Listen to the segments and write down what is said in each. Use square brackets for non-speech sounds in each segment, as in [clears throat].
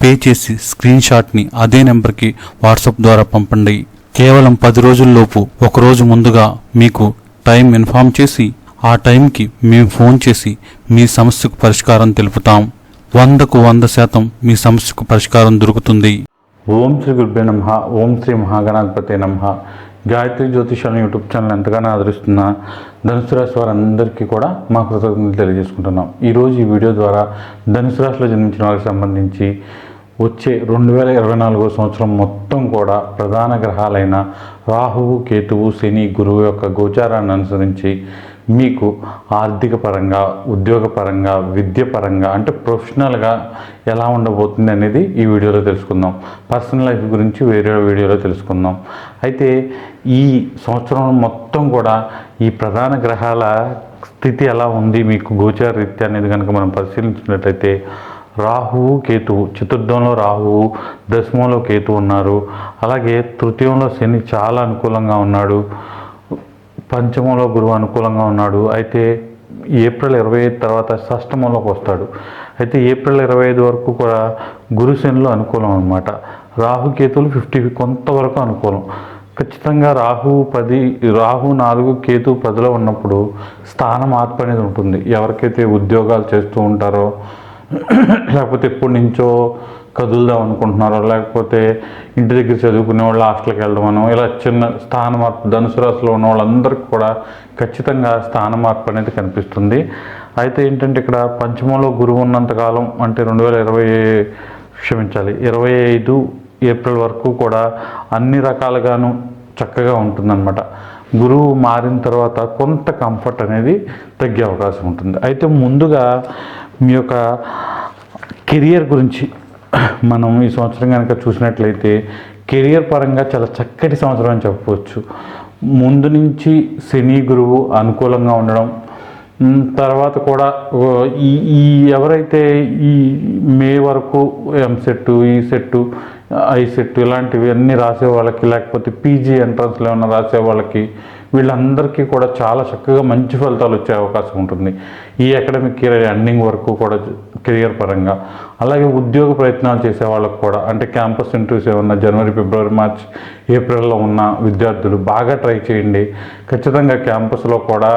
Pay చేసి screen షాట్ని అదే నెంబర్కి వాట్సాప్ ద్వారా పంపండి. కేవలం పది రోజుల్లోపు ఒకరోజు ముందుగా మీకు టైం ఇన్ఫామ్ చేసి ఆ టైంకి మేము ఫోన్ చేసి మీ సమస్యకు పరిష్కారం తెలుపుతాం. వందకు వంద శాతం మీ సమస్యకు పరిష్కారం దొరుకుతుంది. ఓం శ్రీ గురుభ్య నమ. ఓం శ్రీ మహాగణాధిపతి నమ. గాయత్రి జ్యోతిషాలను యూట్యూబ్ ఛానల్ ఎంతగానో ఆదరిస్తున్న ధనుసు రాశి వారందరికీ కూడా మా కృతజ్ఞతలు తెలియజేసుకుంటున్నాం. ఈరోజు ఈ వీడియో ద్వారా ధనుసు రాశిలో జన్మించిన వారికి సంబంధించి వచ్చే రెండు వేల ఇరవై నాలుగో సంవత్సరం మొత్తం కూడా ప్రధాన గ్రహాలైన రాహువు కేతువు శని గురువు యొక్క గోచారాన్ని అనుసరించి మీకు ఆర్థిక పరంగా ఉద్యోగపరంగా విద్యపరంగా అంటే ప్రొఫెషనల్గా ఎలా ఉండబోతుంది అనేది ఈ వీడియోలో తెలుసుకుందాం. పర్సనల్ లైఫ్ గురించి వేరే వీడియోలో తెలుసుకుందాం. అయితే ఈ సంవత్సరం మొత్తం కూడా ఈ ప్రధాన గ్రహాల స్థితి ఎలా ఉంది మీకు గోచార రీత్యా అనేది కనుక మనం పరిశీలించినట్లయితే రాహువు కేతువు చతుర్థంలో రాహువు దశమంలో కేతు ఉన్నారు. అలాగే తృతీయంలో శని చాలా అనుకూలంగా ఉన్నాడు. పంచమంలో గురువు అనుకూలంగా ఉన్నాడు. అయితే ఏప్రిల్ ఇరవై ఐదు తర్వాత షష్టమంలోకి వస్తాడు. అయితే ఏప్రిల్ ఇరవై ఐదు వరకు కూడా గురు శనిలో అనుకూలం అనమాట రాహుకేతువులు ఫిఫ్టీ కొంతవరకు అనుకూలం. ఖచ్చితంగా రాహు పది రాహు నాలుగు కేతు పదిలో ఉన్నప్పుడు స్థాన మార్పు అనేది ఉంటుంది. ఎవరికైతే ఉద్యోగాలు చేస్తూ ఉంటారో లేకపోతే ఎప్పటి నుంచో కదులుదాం అనుకుంటున్నారో లేకపోతే ఇంటి దగ్గర చదువుకునే వాళ్ళు హాస్టల్కి వెళ్ళడమనో ఇలా చిన్న స్థాన మార్పు ధనుసు రాశిలో ఉన్న వాళ్ళందరికీ కూడా ఖచ్చితంగా స్థాన మార్పు అనేది కనిపిస్తుంది. అయితే ఏంటంటే ఇక్కడ పంచమంలో గురువు ఉన్నంతకాలం అంటే రెండు వేల ఇరవై క్షమించాలి ఇరవై ఐదు ఏప్రిల్ వరకు కూడా అన్ని రకాలుగాను చక్కగా ఉంటుందన్నమాట. గురువు మారిన తర్వాత కొంత కంఫర్ట్ అనేది తగ్గే అవకాశం ఉంటుంది. అయితే ముందుగా మీ యొక్క కెరియర్ గురించి మనం ఈ సంవత్సరం కనుక చూసినట్లయితే కెరియర్ పరంగా చాలా చక్కటి సంవత్సరం అని చెప్పవచ్చు. ముందు నుంచి శని గురువు అనుకూలంగా ఉండడం తర్వాత కూడా ఈ ఈ ఎవరైతే ఈ మే వరకు ఎంసెట్ ఈ సెట్ ఐ సెట్ ఇలాంటివి అన్నీ రాసే వాళ్ళకి లేకపోతే పీజీ ఎంట్రన్స్లో ఏమైనా రాసే వాళ్ళకి వీళ్ళందరికీ కూడా చాలా చక్కగా మంచి ఫలితాలు వచ్చే అవకాశం ఉంటుంది. ఈ అకాడమిక్ కెరీర్ ఎండింగ్ వరకు కూడా కెరియర్ పరంగా. అలాగే ఉద్యోగ ప్రయత్నాలు చేసే వాళ్ళకు కూడా అంటే క్యాంపస్ ఇంటర్వ్యూస్ ఏమన్నా జనవరి ఫిబ్రవరి మార్చ్ ఏప్రిల్లో ఉన్న విద్యార్థులు బాగా ట్రై చేయండి. ఖచ్చితంగా క్యాంపస్లో కూడా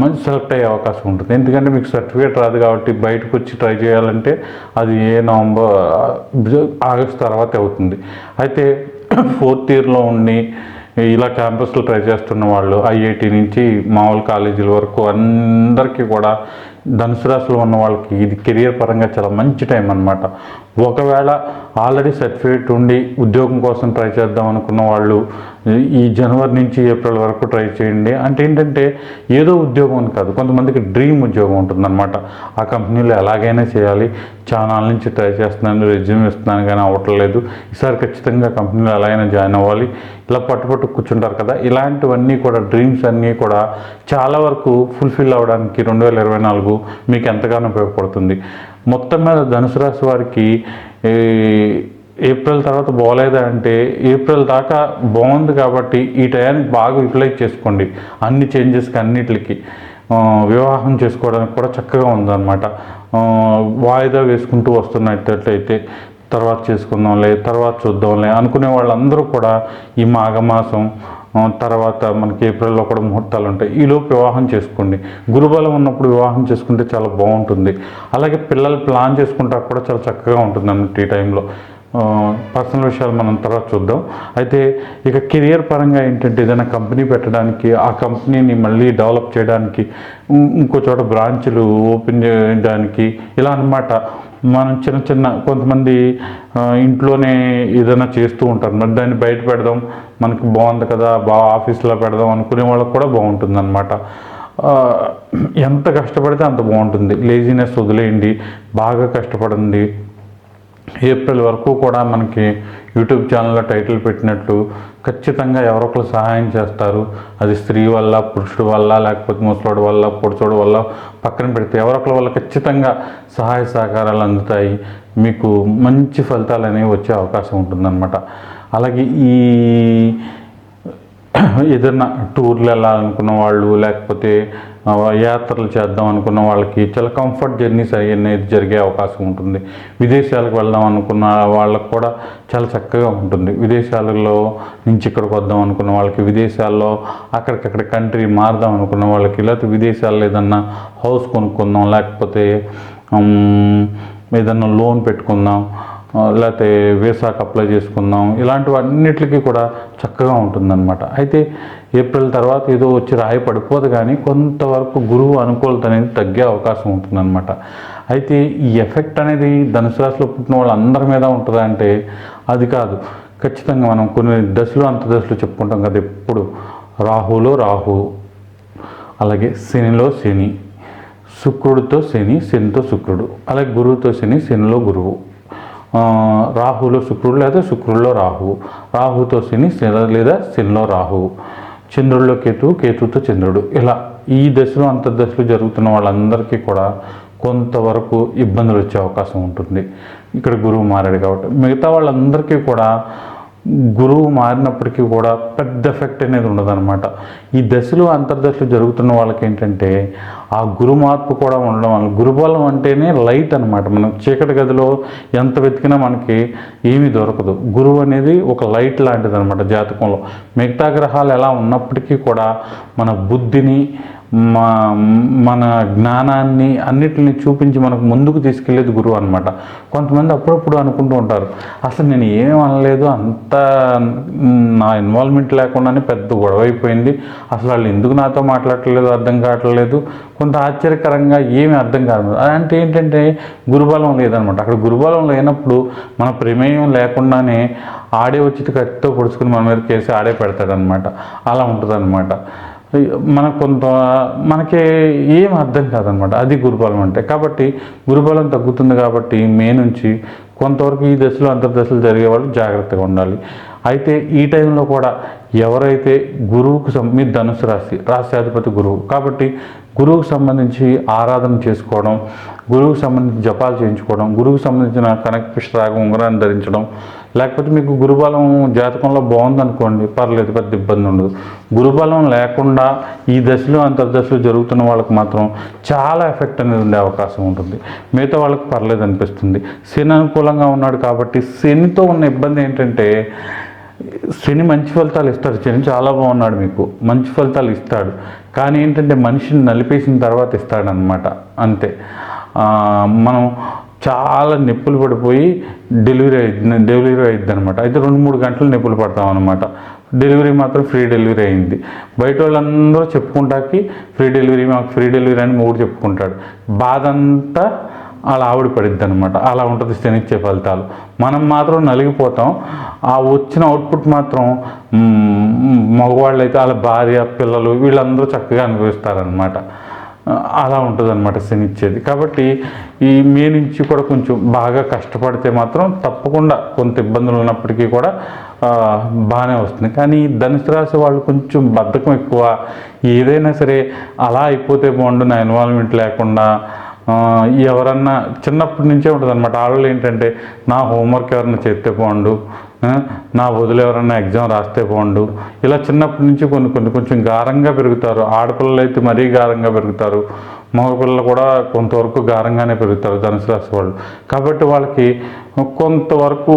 మంచి సెలెక్ట్ అయ్యే అవకాశం ఉంటుంది. ఎందుకంటే మీకు సర్టిఫికేట్ రాదు కాబట్టి బయటకు వచ్చి ట్రై చేయాలంటే అది ఏ నవంబర్ ఆగస్ట్ తర్వాత అవుతుంది. అయితే [clears throat] ఫోర్త్ ఇయర్లో ఉండి ఇలా క్యాంపస్లో ట్రై చేస్తున్న వాళ్ళు ఐఐటి నుంచి మామూలు కాలేజీల వరకు అందరికీ కూడా ధనుసు రాశిలో ఉన్న వాళ్ళకి ఇది కెరియర్ పరంగా చాలా మంచి టైం అనమాట ఒకవేళ ఆల్రెడీ సర్టిఫికేట్ ఉండి ఉద్యోగం కోసం ట్రై చేద్దాం అనుకున్న వాళ్ళు ఈ జనవరి నుంచి ఏప్రిల్ వరకు ట్రై చేయండి. అంటే ఏంటంటే ఏదో ఉద్యోగం అని కాదు కొంతమందికి డ్రీమ్ ఉద్యోగం ఉంటుందన్నమాట. ఆ కంపెనీలో ఎలాగైనా చేయాలి. చాలా నుంచి ట్రై చేస్తున్నాను రెజ్యూమ్ ఇస్తున్నాను కానీ అవ్వట్లేదు. ఈసారి ఖచ్చితంగా కంపెనీలో ఎలాగైనా జాయిన్ అవ్వాలి. ఇలా పట్టుపట్టు కూర్చుంటారు కదా ఇలాంటివన్నీ కూడా డ్రీమ్స్ అన్నీ కూడా చాలా వరకు ఫుల్ఫిల్ అవ్వడానికి రెండు వేల ఇరవై నాలుగు మీకు ఎంతగానో ఉపయోగపడుతుంది. మొత్తం మీద ధనుసు రాశి వారికి ఏప్రిల్ తర్వాత బాగోలేదా అంటే ఏప్రిల్ దాకా బాగుంది కాబట్టి ఈ టయానికి బాగా యూటిలైజ్ చేసుకోండి. అన్ని చేంజెస్కి అన్నిటికి. వివాహం చేసుకోవడానికి కూడా చక్కగా ఉందన్నమాట. వాయిదా వేసుకుంటూ వస్తున్నట్లయితే తర్వాత చేసుకుందాంలే తర్వాత చూద్దాంలే అనుకునే వాళ్ళందరూ కూడా ఈ మాఘమాసం తర్వాత మనకి ఏప్రిల్లో కూడా ముహూర్తాలు ఉంటాయి. ఈలోపు వివాహం చేసుకోండి. గురుబలం ఉన్నప్పుడు వివాహం చేసుకుంటే చాలా బాగుంటుంది. అలాగే పిల్లలు ప్లాన్ చేసుకుంటా కూడా చాలా చక్కగా ఉంటుంది అన్నట్టు ఈ టైంలో. పర్సనల్ విషయాలు మనం తర్వాత చూద్దాం. అయితే ఇక కెరియర్ పరంగా ఏంటంటే ఏదైనా కంపెనీ పెట్టడానికి ఆ కంపెనీని మళ్ళీ డెవలప్ చేయడానికి ఇంకో చోట బ్రాంచ్లు ఓపెన్ చేయడానికి ఇలా అన్నమాట. మనం చిన్న చిన్న కొంతమంది ఇంట్లోనే ఏదైనా చేస్తూ ఉంటారు. మరి దాన్ని బయట పెడదాం మనకి బాగుంది కదా బాగా ఆఫీస్లో పెడదాం అనుకునే వాళ్ళకి కూడా బాగుంటుంది అనమాట ఎంత కష్టపడితే అంత బాగుంటుంది. లేజినెస్ వదిలేయండి. బాగా కష్టపడండి. ఏప్రిల్ వరకు కూడా మనకి యూట్యూబ్ ఛానల్లో టైటిల్ పెట్టినట్లు ఖచ్చితంగా ఎవరొకరు సహాయం చేస్తారు. అది స్త్రీ వల్ల పురుషుడు వల్ల లేకపోతే ముసలోడు వల్ల పొడుచోడు వల్ల పక్కన పెడితే ఎవరొకరి వల్ల ఖచ్చితంగా సహాయ సహకారాలు అందుతాయి. మీకు మంచి ఫలితాలు అనేవి వచ్చే అవకాశం ఉంటుందన్నమాట. అలాగే ఈ ఏదైనా టూర్లు వెళ్ళాలనుకున్న వాళ్ళు లేకపోతే యాత్రలు చేద్దాం అనుకున్న వాళ్ళకి చాలా కంఫర్ట్ జర్నీస్ అనేది జరిగే అవకాశం ఉంటుంది. విదేశాలకు వెళ్దాం అనుకున్న వాళ్ళకి కూడా చాలా చక్కగా ఉంటుంది. విదేశాలలో నుంచి ఇక్కడికి వద్దాం అనుకున్న వాళ్ళకి విదేశాల్లో అక్కడికక్కడ కంట్రీ మారదాం అనుకున్న వాళ్ళకి లేకపోతే విదేశాల్లో ఏదన్నా హౌస్ కొనుక్కుందాం లేకపోతే ఏదన్నా లోన్ పెట్టుకుందాం లేకపోతే వీసాకు అప్లై చేసుకుందాం ఇలాంటివన్నిటికీ కూడా చక్కగా ఉంటుందన్నమాట. అయితే ఏప్రిల్ తర్వాత ఏదో వచ్చి రాయి పడిపోదు కానీ కొంతవరకు గురువు అనుకూలత అనేది తగ్గే అవకాశం ఉంటుందన్నమాట. అయితే ఈ ఎఫెక్ట్ అనేది ధనుసు రాశిలో పుట్టిన వాళ్ళందరి మీద ఉంటుందా అంటే అది కాదు. ఖచ్చితంగా మనం కొన్ని దశలు అంత దశలు చెప్పుకుంటాం కదా ఎప్పుడు. రాహులో రాహు అలాగే శనిలో శని శుక్రుడితో శని శనితో శుక్రుడు అలాగే గురువుతో శని శనిలో గురువు. రాహులో శుక్రుడు లేదా శుక్రుల్లో రాహువు రాహుతో శని శని లేదా శనిలో రాహువు చంద్రుడిలో కేతువు కేతువుతో చంద్రుడు. ఇలా ఈ దశలో అంతర్దశలు జరుగుతున్న వాళ్ళందరికీ కూడా కొంతవరకు ఇబ్బందులు వచ్చే అవకాశం ఉంటుంది. ఇక్కడ గురువు మారాడు కాబట్టి. మిగతా వాళ్ళందరికీ కూడా గురువు మారినప్పటికీ కూడా పెద్ద ఎఫెక్ట్ అనేది ఉండదన్నమాట. ఈ దశలు అంతర్దశలు జరుగుతున్న వాళ్ళకి ఏంటంటే ఆ గురు మార్పు కూడా ఉండడం వల్ల గురుబలం అంటేనే లైట్ అనమాట మనం చీకటి గదిలో ఎంత వెతికినా మనకి ఏమీ దొరకదు. గురువు అనేది ఒక లైట్ లాంటిది అనమాట జాతకంలో. మిగతా గ్రహాలు ఎలా ఉన్నప్పటికీ కూడా మన బుద్ధిని మా మన జ్ఞానాన్ని అన్నిటిని చూపించి మనకు ముందుకు తీసుకెళ్ళేది గురువు అనమాట కొంతమంది అప్పుడప్పుడు అనుకుంటూ ఉంటారు అసలు నేను ఏం అనలేదు అంత నా ఇన్వాల్వ్మెంట్ లేకుండానే పెద్ద గొడవ అయిపోయింది. అసలు వాళ్ళు ఎందుకు నాతో మాట్లాడట్లేదు అర్థం కావట్లేదు. కొంత ఆశ్చర్యకరంగా ఏమి అర్థం కాదు అంటే ఏంటంటే గురుబలం లేదనమాట అక్కడ గురుబలం లేనప్పుడు మన ప్రమేయం లేకుండానే ఆడే వచ్చి కత్తితో పొడుచుకుని మన మీద కేసి ఆడే పెడతాడనమాట అలా ఉంటుందన్నమాట. మనకు కొంత మనకి ఏం అర్థం కాదనమాట. అది గురుబలం అంటే. కాబట్టి గురుబలం తగ్గుతుంది కాబట్టి మే నుంచి కొంతవరకు ఈ దశలో అంతర్దశలు జరిగే వాళ్ళు జాగ్రత్తగా ఉండాలి. అయితే ఈ టైంలో కూడా ఎవరైతే గురువుకు మీ ధనుసు రాశి రాశ్యాధిపతి గురువు కాబట్టి గురువుకు సంబంధించి ఆరాధన చేసుకోవడం గురువుకు సంబంధించి జపాలు చేయించుకోవడం గురువుకు సంబంధించిన కనెక్ట్ పుష్పరాగం ఉంగరాన్ని ధరించడం లేకపోతే మీకు గురుబలం జాతకంలో బాగుందనుకోండి పర్లేదు పెద్ద ఇబ్బంది ఉండదు. గురుబలం లేకుండా ఈ దశలో అంతర్దశలో జరుగుతున్న వాళ్ళకి మాత్రం చాలా ఎఫెక్ట్ అనేది ఉండే అవకాశం ఉంటుంది. మిగతా వాళ్ళకి పర్లేదు అనిపిస్తుంది. శని అనుకూలంగా ఉన్నాడు కాబట్టి శనితో ఉన్న ఇబ్బంది ఏంటంటే శని మంచి ఫలితాలు ఇస్తాడు. శని చాలా బాగున్నాడు మీకు. మంచి ఫలితాలు ఇస్తాడు. కానీ ఏంటంటే మనిషిని నలిపేసిన తర్వాత ఇస్తాడనమాట అంతే. మనం చాలా నొప్పులు పడిపోయి డెలివరీ అయింది డెలివరీ అయింది అనమాట అయితే రెండు మూడు గంటలు నొప్పులు పడతాం అనమాట డెలివరీ మాత్రం ఫ్రీ డెలివరీ అయింది. బయట వాళ్ళందరూ చెప్పుకుంటాకి ఫ్రీ డెలివరీ మాకు ఫ్రీ డెలివరీ అని మూడు చెప్పుకుంటాడు. బాధ అంతా అలా ఆవిడ పడిద్ది అనమాట అలా ఉంటుంది శనిచ్చే ఫలితాలు. మనం మాత్రం నలిగిపోతాం. ఆ వచ్చిన అవుట్పుట్ మాత్రం మగవాళ్ళు అయితే వాళ్ళ భార్య పిల్లలు వీళ్ళందరూ చక్కగా అనుభవిస్తారనమాట అలా ఉంటుంది అనమాట శని ఇచ్చేది కాబట్టి ఈ మే నుంచి కూడా కొంచెం బాగా కష్టపడితే మాత్రం తప్పకుండా కొంత ఇబ్బందులు ఉన్నప్పటికీ కూడా బాగానే వస్తుంది. కానీ ధనుసు రాశి వాళ్ళు కొంచెం బద్ధకం ఎక్కువ. ఏదైనా సరే అలా అయిపోతే బాగుండు నా ఇన్వాల్వ్మెంట్ లేకుండా ఎవరన్నా చిన్నప్పటి నుంచే ఉంటుంది అనమాట ఆడవాళ్ళు ఏంటంటే నా హోంవర్క్ ఎవరన్నా చేస్తే బాగుండు నా వదిలి ఎవరన్నా ఎగ్జామ్ రాస్తే పోండు ఇలా చిన్నప్పటి నుంచి కొన్ని కొన్ని కొంచెం గారంగా పెరుగుతారు. ఆడపిల్లలు అయితే మరీ గారంగా పెరుగుతారు. మగపిల్లలు కూడా కొంతవరకు గారంగానే పెరుగుతారు ధనుసు రాశి వాళ్ళు. కాబట్టి వాళ్ళకి కొంతవరకు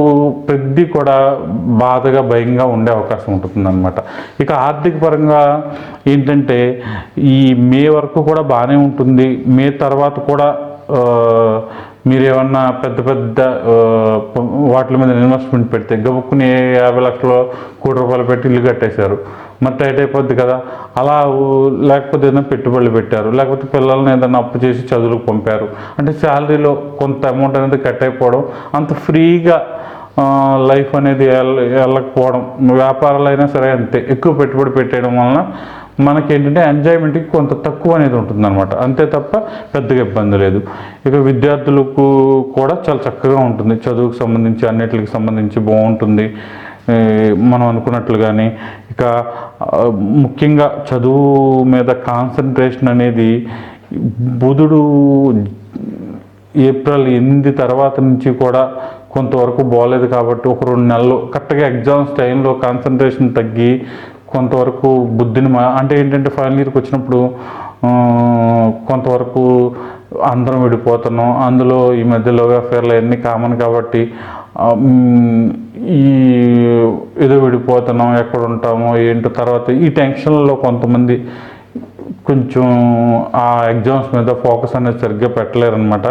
ప్రతి కూడా బాధగా భయంగా ఉండే అవకాశం ఉంటుందన్నమాట. ఇక ఆర్థిక పరంగా ఏంటంటే ఈ మే వరకు కూడా బాగానే ఉంటుంది. మే తర్వాత కూడా మీరు ఏమన్నా పెద్ద పెద్ద వాటి మీద ఇన్వెస్ట్మెంట్ పెడితే గబుక్కుని యాభై లక్షలు కోటి రూపాయలు పెట్టి ఇల్లు కట్టేశారు. మరి టైట్ అయిపోద్ది కదా. అలా లేకపోతే ఏదైనా పెట్టుబడులు పెట్టారు. లేకపోతే పిల్లల్ని ఏదైనా అప్పు చేసి చదువులకు పంపారు. అంటే శాలరీలో కొంత అమౌంట్ అనేది కట్ అయిపోవడం అంత ఫ్రీగా లైఫ్ అనేది వెళ్ళకపోవడం వ్యాపారాలు అయినా సరే అంతే. ఎక్కువ పెట్టుబడి పెట్టేయడం వలన మనకి ఏంటంటే ఎంజాయ్మెంట్కి కొంత తక్కువ అనేది ఉంటుంది అనమాట అంతే తప్ప పెద్దగా ఇబ్బంది లేదు. ఇక విద్యార్థులకు కూడా చాలా చక్కగా ఉంటుంది. చదువుకు సంబంధించి అన్నిటికి సంబంధించి బాగుంటుంది. మనం అనుకున్నట్లుగానే ఇక ముఖ్యంగా చదువు మీద కాన్సన్ట్రేషన్ అనేది బుధుడు ఏప్రిల్ ఎనిమిది తర్వాత నుంచి కూడా కొంతవరకు బాగలేదు కాబట్టి ఒక రెండు నెలలు కరెక్ట్గా ఎగ్జామ్స్ టైంలో కాన్సన్ట్రేషన్ తగ్గి కొంతవరకు బుద్ధిని మా- అంటే ఏంటంటే ఫైనల్ ఇయర్కి వచ్చినప్పుడు కొంతవరకు అందరం విడిపోతున్నాం. అందులో ఈ మధ్య లవ్ అఫేర్లు అన్నీ కామన్ కాబట్టి ఈ ఏదో విడిపోతున్నాం ఎక్కడ ఉంటామో ఏంటో తర్వాత ఈ టెన్షన్లో కొంతమంది కొంచెం ఆ ఎగ్జామ్స్ మీద ఫోకస్ అనేది సరిగ్గా పెట్టలేరనమాట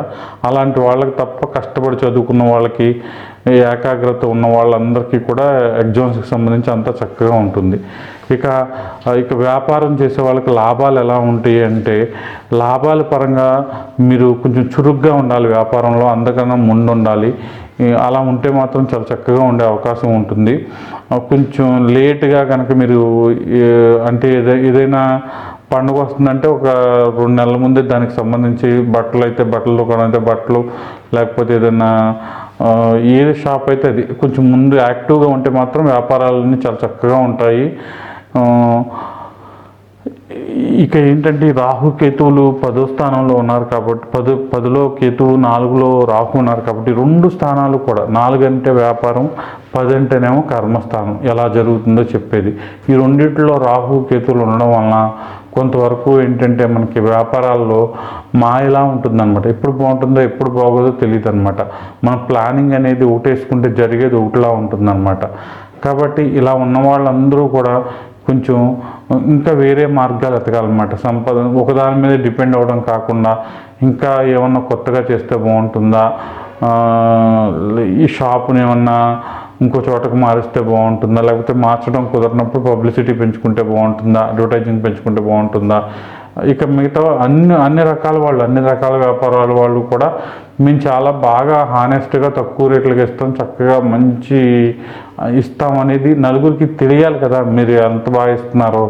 అలాంటి వాళ్ళకి తప్ప కష్టపడి చదువుకున్న వాళ్ళకి ఏకాగ్రత ఉన్న వాళ్ళందరికీ కూడా ఎగ్జామ్స్కి సంబంధించి అంతా చక్కగా ఉంటుంది. ఇక ఇక వ్యాపారం చేసే వాళ్ళకి లాభాలు ఎలా ఉంటాయి అంటే లాభాల పరంగా మీరు కొంచెం చురుగ్గా ఉండాలి వ్యాపారంలో అందకన్నా ముందు ఉండాలి. అలా ఉంటే మాత్రం చాలా చక్కగా ఉండే అవకాశం ఉంటుంది. కొంచెం లేట్గా కనుక మీరు అంటే ఏదైనా పండుగ వస్తుందంటే ఒక రెండు నెలల ముందే దానికి సంబంధించి బట్టలు అయితే బట్టలు దుకాణం అయితే బట్టలు లేకపోతే ఏదైనా ఏది షాప్ అయితే అది. కొంచెం ముందు యాక్టివ్గా ఉంటే మాత్రం వ్యాపారాలన్నీ చాలా చక్కగా ఉంటాయి. ఇక ఏంటంటే రాహు కేతువులు పదో స్థానంలో ఉన్నారు కాబట్టి పది పదిలో కేతువు నాలుగులో రాహు ఉన్నారు కాబట్టి రెండు స్థానాలు కూడా నాలుగు అంటే వ్యాపారం పది అంటేనేమో కర్మస్థానం. ఎలా జరుగుతుందో చెప్పేది. ఈ రెండిట్లో రాహు కేతువులు ఉండడం వలన కొంతవరకు ఏంటంటే మనకి వ్యాపారాల్లో మాయలా ఉంటుందన్నమాట. ఎప్పుడు బాగుంటుందో ఎప్పుడు బాగోదో తెలియదు అనమాట మన ప్లానింగ్ అనేది ఒకటేసుకుంటే జరిగేది ఒకటిలా ఉంటుందన్నమాట. కాబట్టి ఇలా ఉన్న వాళ్ళందరూ కూడా కొంచెం ఇంకా వేరే మార్గాలు ఎతకాలన్నమాట సంపద ఒకదాని మీద డిపెండ్ అవ్వడం కాకుండా ఇంకా ఏమన్నా కొత్తగా చేస్తే బాగుంటుందా? ఈ షాపుని ఏమన్నా ఇంకో చోటకు మారిస్తే బాగుంటుందా? లేకపోతే మార్చడం కుదరినప్పుడు పబ్లిసిటీ పెంచుకుంటే బాగుంటుందా? అడ్వర్టైజింగ్ పెంచుకుంటే బాగుంటుందా? ఇక మిగతా అన్ని అన్ని రకాల వాళ్ళు అన్ని రకాల వ్యాపారాల వాళ్ళు కూడా మేము చాలా బాగా హానెస్ట్గా తక్కువ రేట్లకు ఇస్తాం చక్కగా మంచి ఇస్తాం అనేది నలుగురికి తెలియాలి కదా. మీరు ఎంత బాగా ఇస్తున్నారో.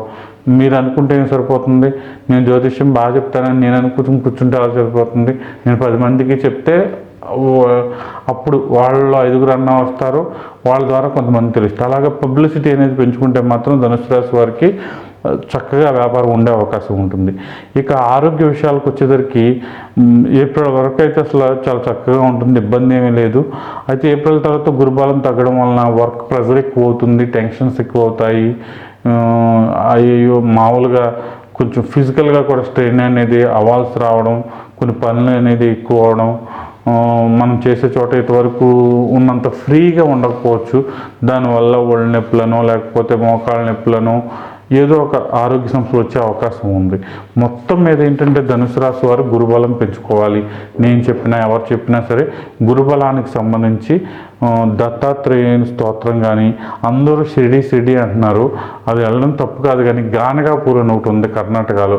మీరు అనుకుంటే ఏం సరిపోతుంది? నేను జ్యోతిష్యం బాగా చెప్తానని నేను అనుకుంటుని కూర్చుంటే అలా సరిపోతుంది. నేను పది మందికి చెప్తే అప్పుడు వాళ్ళ ఐదుగురు అన్న వస్తారు. వాళ్ళ ద్వారా కొంతమంది తెలుస్తుంది అలాగే పబ్లిసిటీ అనేది పెంచుకుంటే మాత్రం ధనుసు రాశి వారికి చక్కగా వ్యాపారం ఉండే అవకాశం ఉంటుంది. ఇక ఆరోగ్య విషయాలకు వచ్చేసరికి ఏప్రిల్ వరకు అయితే అసలు చాలా చక్కగా ఉంటుంది. ఇబ్బంది ఏమీ లేదు. అయితే ఏప్రిల్ తర్వాత గురుబలం తగ్గడం వలన వర్క్ ప్రెజర్ ఎక్కువ అవుతుంది టెన్షన్స్ ఎక్కువ అవుతాయి. అయ్యో మామూలుగా కొంచెం ఫిజికల్గా కూడా స్ట్రెయిన్ అనేది అవాల్సి రావడం కొన్ని పనులు అనేది ఎక్కువ అవడం మనం చేసే చోట ఇంతవరకు ఉన్నంత ఫ్రీగా ఉండకపోవచ్చు. దానివల్ల ఒళ్ళు నొప్పులను లేకపోతే మోకాళ్ళ నొప్పులను ఏదో ఒక ఆరోగ్య సమస్యలు వచ్చే అవకాశం ఉంది. మొత్తం మీద ఏంటంటే ధనుసు రాశి వారు గురుబలం పెంచుకోవాలి. నేను చెప్పినా ఎవరు చెప్పినా సరే గురుబలానికి సంబంధించి దత్తాత్రేయుని స్తోత్రం కానీ అందరూ షిరిడి షిరిడి అంటున్నారు. అది వెళ్ళడం తప్పు కాదు కానీ గానగాపూర్ అని ఒకటి ఉంది కర్ణాటకలో.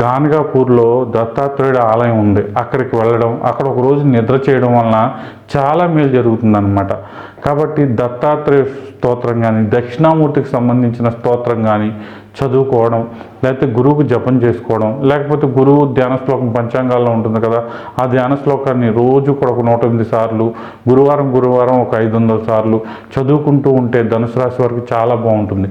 గానగాపూర్లో దత్తాత్రేయుడు ఆలయం ఉంది. అక్కడికి వెళ్ళడం అక్కడ ఒక రోజు నిద్ర చేయడం వలన చాలా మేలు జరుగుతుందన్నమాట. కాబట్టి దత్తాత్రేయ స్తోత్రం కానీ దక్షిణామూర్తికి సంబంధించిన స్తోత్రం కానీ చదువుకోవడం లేకపోతే గురువుకు జపం చేసుకోవడం లేకపోతే గురువు ధ్యాన శ్లోకం పంచాంగాల్లో ఉంటుంది కదా ఆ ధ్యాన శ్లోకాన్ని రోజు కూడా ఒక నూట ఎనిమిది సార్లు గురువారం గురువారం ఒక ఐదు వందల సార్లు చదువుకుంటూ ఉంటే ధనుసు రాశి వరకు చాలా బాగుంటుంది.